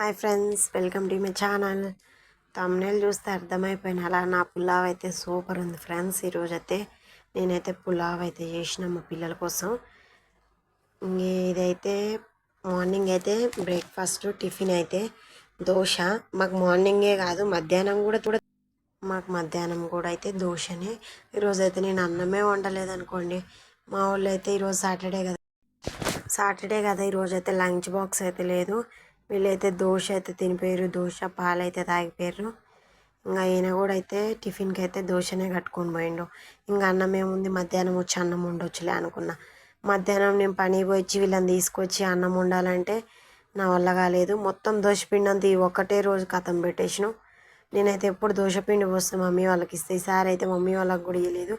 Hi friends welcome to my channel. Thumbnail చూస్తే అర్థమైపోయిన అలా నా పులావ్ అయితే సూపర్ ఉంది ఫ్రెండ్స్. ఈరోజు అయితే నేనైతే పులావ్ అయితే చేసిన మా పిల్లల కోసం. ఇదైతే మార్నింగ్ అయితే బ్రేక్ఫాస్ట్ టిఫిన్ అయితే దోశ. మాకు మార్నింగే కాదు మధ్యాహ్నం కూడా కూడా మాకు మధ్యాహ్నం కూడా అయితే దోశనే. ఈరోజు అయితే నేను అన్నమే వండలేదు అనుకోండి మా వాళ్ళు అయితే ఈరోజు సాటర్డే కదా. సాటర్డే కదా ఈరోజు అయితే లంచ్ బాక్స్ అయితే లేదు. వీళ్ళైతే దోశ అయితే తినిపోయారు దోశ పాలు అయితే తాగిపోయారు ఇంకా ఈయన కూడా అయితే టిఫిన్కి అయితే దోశనే కట్టుకొని పోయిండు. ఇంకా అన్నం ఏముంది? మధ్యాహ్నం వచ్చి అన్నం ఉండొచ్చులే అనుకున్నా. మధ్యాహ్నం నేను పని పోయి వీళ్ళని తీసుకొచ్చి అన్నం వండాలంటే నా వల్ల కాలేదు. మొత్తం దోశపిండి అంతా ఈ ఒక్కటే రోజు కథం పెట్టేసిన. నేనైతే ఎప్పుడు దోశపిండి పోస్తే మమ్మీ వాళ్ళకి ఇస్తే. ఈసారి అయితే మమ్మీ వాళ్ళకి కూడా ఇవ్వలేదు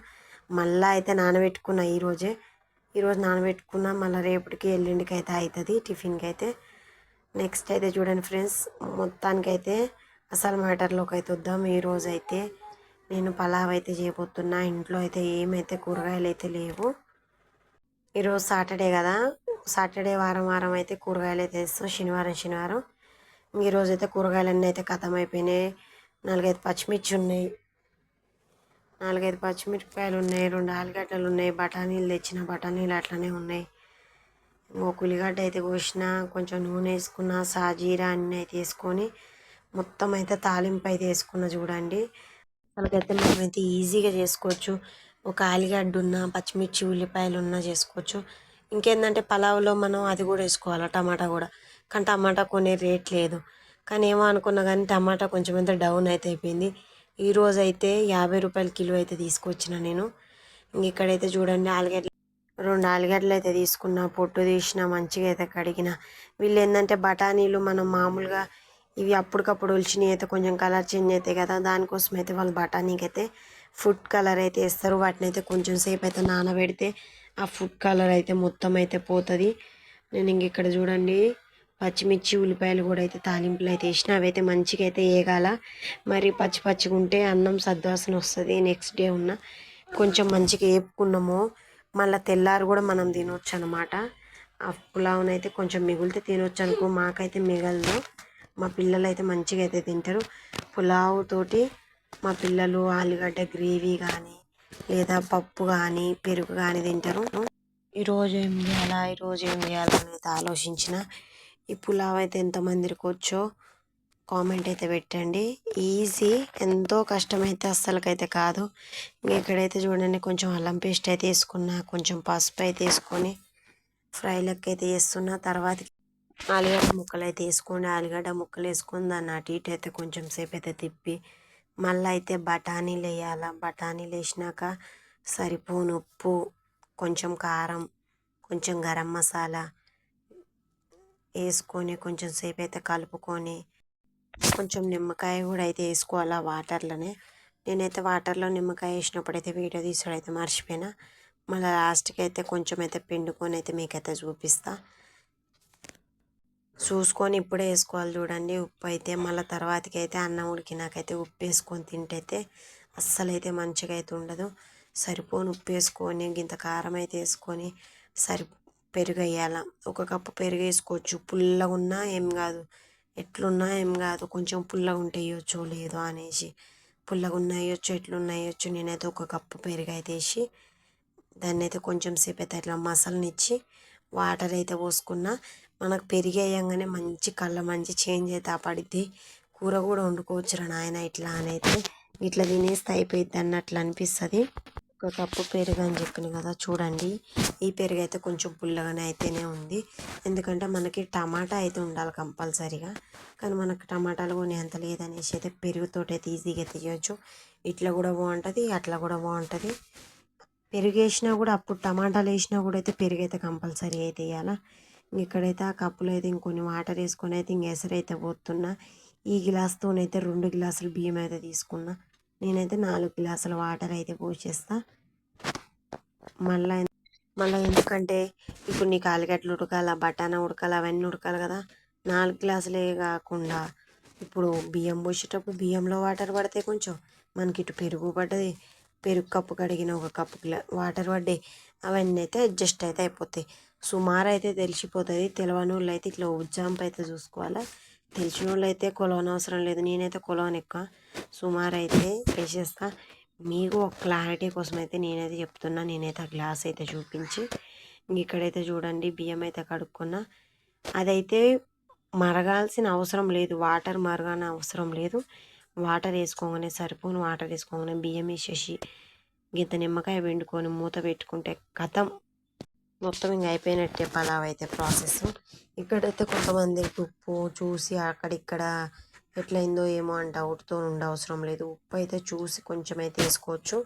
మళ్ళీ అయితే నానబెట్టుకున్నా ఈరోజే ఈరోజు నానబెట్టుకున్నా మళ్ళీ రేపటికి ఎల్లుండికి అయితే అవుతుంది టిఫిన్కి అయితే నెక్స్ట్ అయితే చూడండి ఫ్రెండ్స్ మొత్తానికైతే అసలు మ్యాటర్లోకి అయితే వద్దాం. ఈరోజు అయితే నేను పలావ్ అయితే చేయబోతున్నా. ఇంట్లో అయితే ఏమైతే కూరగాయలు అయితే లేవు ఈరోజు సాటర్డే కదా. సాటర్డే వారం వారం అయితే కూరగాయలు అయితే వేస్తాం శనివారం శనివారం. ఈరోజు అయితే కూరగాయలన్నీ అయితే ఖతం అయిపోయినాయి నాలుగైదు పచ్చిమిర్చి ఉన్నాయి. నాలుగైదు పచ్చిమిరపకాయలు ఉన్నాయి. రెండు ఆలుగడ్డలు ఉన్నాయి. బఠానీలు తెచ్చిన బఠానీలు అట్లనే ఉన్నాయి. ఉల్లిగడ్డ అయితే కోసిన కొంచెం నూనె వేసుకున్న సాజీరా అన్నీ అయితే వేసుకొని మొత్తం అయితే తాలింపు అయితే వేసుకున్న చూడండి. అలాగైతే మనమైతే ఈజీగా చేసుకోవచ్చు. ఒక ఆలుగడ్డ ఉన్న పచ్చిమిర్చి ఉల్లిపాయలు ఉన్నా చేసుకోవచ్చు. ఇంకేంటంటే పలావ్లో మనం అది కూడా వేసుకోవాలి టమాటా కూడా. కానీ టమాటా కొనే రేట్ లేదు. కానీ ఏమో అనుకున్నా కానీ టమాటా కొంచెం ఎంత డౌన్ అయితే అయిపోయింది. ఈరోజు అయితే యాభై రూపాయల కిలో అయితే తీసుకొచ్చిన నేను. ఇంక ఇక్కడైతే చూడండి ఆలుగడ్డ రెండు ఆలుగడ్డలు అయితే తీసుకున్న పొట్టు తీసిన మంచిగా అయితే కడిగిన. వీళ్ళు ఏంటంటే బఠానీలు మనం మామూలుగా ఇవి అప్పటికప్పుడు ఒలిచినవి అయితే కొంచెం కలర్ చేంజ్ అవుతాయి కదా దానికోసం అయితే వాళ్ళు బఠానీకి అయితే ఫుడ్ కలర్ అయితే వేస్తారు. వాటిని అయితే కొంచెం సేపు అయితే నానబెడితే ఆ ఫుడ్ కలర్ అయితే మొత్తం అయితే పోతుంది. నేను ఇంక ఇక్కడ చూడండి పచ్చిమిర్చి ఉల్లిపాయలు కూడా అయితే తాలింపులు అయితే వేసిన అవి అయితే మంచిగా అయితే వేయగాల మరి పచ్చి పచ్చిగా ఉంటే అన్నం సద్వాసన వస్తుంది నెక్స్ట్ డే ఉన్న. కొంచెం మంచిగా వేపుకున్నాము మళ్ళీ తెల్లారు కూడా మనం తినొచ్చు అనమాట ఆ పులావ్నైతే కొంచెం మిగిలితే తినొచ్చు అనుకో మాకైతే మిగలదు. మా పిల్లలు అయితే మంచిగా అయితే తింటారు. పులావ్ తోటి మా పిల్లలు ఆలుగడ్డ గ్రేవీ కానీ లేదా పప్పు కానీ పెరుగు కానీ తింటారు. ఈరోజు ఏం చేయాలా ఈరోజు ఏం చేయాలా అనేది ఆలోచించిన. ఈ పులావ్ అయితే ఎంతమందికి వచ్చో కామెంట్ అయితే పెట్టండి. ఈజీ. ఎంతో కష్టమైతే అస్సలకైతే కాదు. ఇక్కడైతే చూడండి కొంచెం అల్లం పేస్ట్ అయితే వేసుకున్నా కొంచెం పసుపు అయితే వేసుకొని ఫ్రైలకు అయితే వేస్తున్నా తర్వాత ఆలుగడ్డ ముక్కలు అయితే వేసుకోండి. ఆలుగడ్డ ముక్కలు వేసుకుని దాన్ని అటు ఇటు అయితే కొంచెం సేపు అయితే తిప్పి మళ్ళీ అయితే బఠానీలు వేయాల? బఠానీలు వేసినాక సరిపోను ఉప్పు కొంచెం కారం కొంచెం గరం మసాలా వేసుకొని కొంచెం సేపు అయితే కలుపుకొని కొంచెం నిమ్మకాయ కూడా అయితే వేసుకోవాలి ఆ వాటర్లోనే. నేనైతే వాటర్లో నిమ్మకాయ వేసినప్పుడు అయితే వీడియో తీసుడు అయితే మర్చిపోయినా. మళ్ళీ లాస్ట్కి అయితే కొంచెం అయితే పిండుకొని అయితే మీకైతే చూపిస్తా. చూసుకొని ఇప్పుడే వేసుకోవాలి చూడండి. ఉప్పు అయితే మళ్ళీ తర్వాతకి అయితే అన్నం ఉడికినాకైతే ఉప్పు వేసుకొని తింటైతే అస్సలు అయితే మంచిగా అయితే ఉండదు. సరిపోని ఉప్పు వేసుకొని ఇంత కారం అయితే వేసుకొని సరి పెరుగు వేయాల ఒక కప్పు పెరుగు వేసుకోవచ్చు. పుల్లగా ఉన్నా ఏం కాదు. ఎట్లున్నా ఏం కాదు కొంచెం పుల్లగా ఉంటే లేదో అనేసి. పుల్లగా ఉన్నాయొచ్చు ఎట్లున్నాయొచ్చు నేనైతే ఒక కప్పు పెరుగు అయితే వేసి దాన్ని అయితే కొంచెం సేపు అయితే అట్లా మసాలానిచ్చి వాటర్ అయితే పోసుకున్నా. మనకు పెరిగి వేయంగానే మంచి కళ్ళ మంచి చేంజ్ అయితే పడిద్ది. కూర కూడా వండుకోవచ్చు రా నాయన ఇట్లా అని అయితే ఇట్లా తినేస్తే అయిపోయిద్ది అన్నట్లు అనిపిస్తుంది. ఒక కప్పు పెరుగు అని చెప్పిన కదా చూడండి. ఈ పెరుగు అయితే కొంచెం పుల్లగానే అయితేనే ఉంది. ఎందుకంటే మనకి టమాటా అయితే ఉండాలి కంపల్సరీగా. కానీ మనకు టమాటాలు కొని అంత లేదనేసి అయితే పెరుగుతోటి అయితే ఈజీగా తీయొచ్చు. ఇట్లా కూడా బాగుంటుంది అట్లా కూడా బాగుంటుంది. పెరుగు వేసినా కూడా అప్పుడు టమాటాలు వేసినా కూడా అయితే పెరుగు అయితే కంపల్సరీ అయితే వేయాలా ఇక్కడైతే ఆ కప్పులో అయితే ఇంకొన్ని వాటర్ వేసుకొని అయితే ఇంక ఎసరైతే పోతున్నా. ఈ గ్లాస్తోనైతే రెండు గ్లాసులు బియ్యం అయితే తీసుకున్నా. నేనైతే నాలుగు గ్లాసుల వాటర్ అయితే పోసేస్తా. మళ్ళీ మళ్ళీ ఎందుకంటే ఇప్పుడు నీకు ఆలుగడ్డలు ఉడకాల బఠానా ఉడకాలి అవన్నీ ఉడకాలి కదా. నాలుగు గ్లాసులే కాకుండా ఇప్పుడు బియ్యం పోసేటప్పుడు బియ్యంలో వాటర్ పడితే కొంచెం మనకి ఇటు పెరుగు పడ్డది. పెరుగు కప్పు కడిగిన ఒక కప్పు వాటర్ పడ్డాయి. అవన్నీ అయితే అడ్జస్ట్ అయితే అయిపోతాయి. సుమారు అయితే తెలిసిపోతుంది. తెలవని వాళ్ళు అయితే ఇట్లా ఉజ్జాంపు అయితే చూసుకోవాలి. తెలిసిన వాళ్ళు అయితే కొలవనవసరం లేదు. నేనైతే కొలవను ఎక్కువ. సుమారు అయితే వేసేస్తా. మీకు ఒక క్లారిటీ కోసం అయితే నేనైతే చెప్తున్నా. నేనైతే ఆ గ్లాస్ అయితే చూపించి ఇక్కడైతే చూడండి. బియ్యం అయితే కడుక్కున్నా. అదైతే మరగాల్సిన అవసరం లేదు. వాటర్ మరగాన అవసరం లేదు. వాటర్ వేసుకోగానే సరిపోను. వాటర్ వేసుకోగానే బియ్యం వేసేసి గింత నిమ్మకాయ వండుకొని మూత పెట్టుకుంటే కథం. మొత్తం ఇంక అయిపోయినట్టే పలావ్ అయితే ప్రాసెస్ ఇక్కడైతే కొంతమంది ఉప్పు చూసి అక్కడిక్కడ ఎట్లయిందో ఏమో అని డౌట్తో ఉండే అవసరం లేదు. ఉప్పు అయితే చూసి కొంచెం అయితే వేసుకోవచ్చు.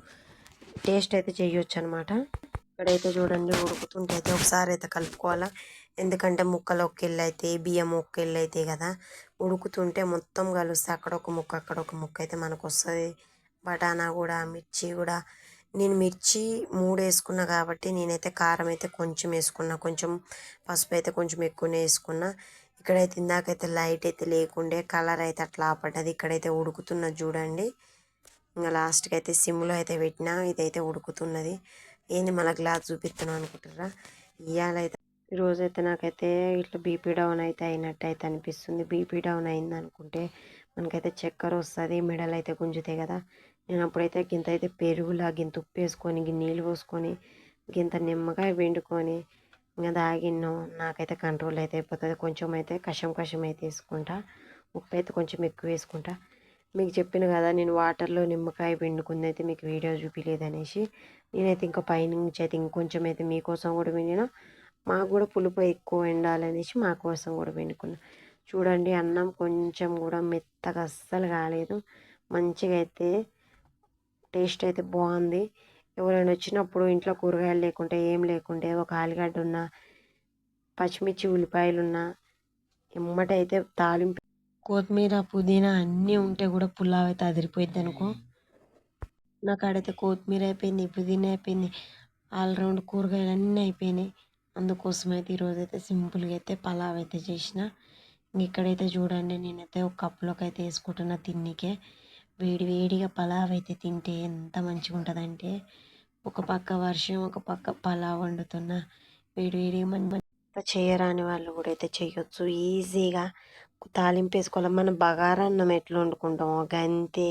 టేస్ట్ అయితే చేయొచ్చు అనమాట ఇక్కడైతే చూడండి ఉడుకుతుంటే అయితే ఒకసారి అయితే కలుపుకోవాలా. ఎందుకంటే ముక్కలు ఒక బియ్యం ఒక కదా. ఉడుకుతుంటే మొత్తం కలిస్తే అక్కడ ఒక ముక్క అక్కడ ఒక ముక్క అయితే మనకు వస్తుంది బఠానా కూడా మిర్చి కూడా నేను మిర్చి మూడు వేసుకున్నా కాబట్టి నేనైతే కారం అయితే కొంచెం వేసుకున్నా. కొంచెం పసుపు అయితే కొంచెం ఎక్కువనే వేసుకున్నా. ఇక్కడైతే ఇందాకైతే లైట్ అయితే లేకుండే కలర్ అయితే అట్లా పడ్డది. ఇక్కడైతే ఉడుకుతున్నది చూడండి. ఇంకా లాస్ట్కి అయితే సిమ్లో అయితే పెట్టినా ఇదైతే ఉడుకుతున్నది. ఏంది మళ్ళీ గ్లాస్ చూపిస్తున్నాం అనుకుంటారా ఇవాళైతే రోజైతే నాకైతే ఇట్లా బీపీ డౌన్ అయితే అయినట్టు అయితే అనిపిస్తుంది. బీపీ డౌన్ అయింది అనుకుంటే మనకైతే చక్కెర వస్తుంది మెడలు అయితే గుంజుతాయి కదా. నేను అప్పుడైతే గింత అయితే పెరుగులా గింత ఉప్పు వేసుకొని గిన్నె నీళ్ళు పోసుకొని గింత నిమ్మకాయ పిండుకొని ఇంకా తాగిన్నాం నాకైతే కంట్రోల్ అయితే అయిపోతుంది. కొంచెం అయితే కషం కషం అయితే వేసుకుంటా. ఉప్పు అయితే కొంచెం ఎక్కువ వేసుకుంటా. మీకు చెప్పిన కదా నేను వాటర్లో నిమ్మకాయ పిండుకుంది అయితే మీకు వీడియో చూపించలేదనేసి నేనైతే ఇంకా పైనుంచి అయితే ఇంకొంచెం అయితే మీకోసం కూడా పిండిన మాకు కూడా పులుపు ఎక్కువ ఉండాలనేసి మా కోసం కూడా పిండుకున్నా. చూడండి అన్నం కొంచెం కూడా మెత్తగా అస్సలు కాలేదు. మంచిగా అయితే టేస్ట్ అయితే బాగుంది. ఎవరైనా వచ్చినప్పుడు ఇంట్లో కూరగాయలు లేకుంటే ఏం లేకుంటే ఒక ఆలుగడ్డ ఉన్న పచ్చిమిర్చి ఉల్లిపాయలు ఉన్న ఎమ్మటైతే తాలింపు కొత్తిమీర పుదీనా అన్నీ ఉంటే కూడా పులావ్ అయితే అదిరిపోయింది అనుకో. నాకు ఆడైతే కొత్తిమీర అయిపోయింది పుదీనా అయిపోయింది ఆల్రౌండ్ కూరగాయలు అన్నీ అయిపోయినాయి. అందుకోసం అయితే ఈరోజు అయితే సింపుల్గా అయితే పలావ్ అయితే చేసిన. ఇంక ఇక్కడైతే చూడండి నేనైతే ఒక కప్పులోకి అయితే వేసుకుంటున్నా తిన్నికే. వేడి వేడిగా పలావ్ అయితే తింటే ఎంత మంచిగా ఉంటుందంటే ఒక పక్క వర్షం ఒక పక్క పలావ్ వండుతున్నా వేడి వేడిగా మన చేయరాని వాళ్ళు కూడా అయితే చేయొచ్చు. ఈజీగా తాలింపు వేసుకోవాలి మనం బగారా అన్నం ఎట్లా వండుకుంటామో అంతే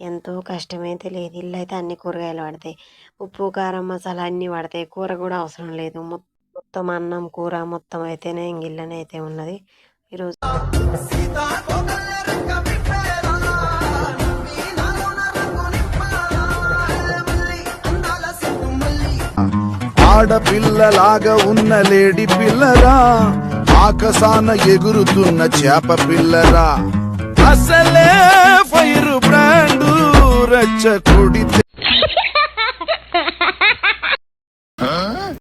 ఎంతో కష్టమైతే లేదు. ఇల్లు అయితే అన్ని కూరగాయలు పడతాయి. ఉప్పు కారం మసాలా అన్నీ పడతాయి. కూర కూడా అవసరం లేదు. మొత్తం అన్నం కూర మొత్తం అయితేనే ఇంక ఇల్లనే అయితే ఉన్నది. ఈరోజు ఆడపిల్లలాగా ఉన్న లేడి పిల్లరా ఆకసాన ఎగురుతున్న చేప పిల్లరా. అసలే ఫైర్ బ్రాండు రచ్చ కొడితే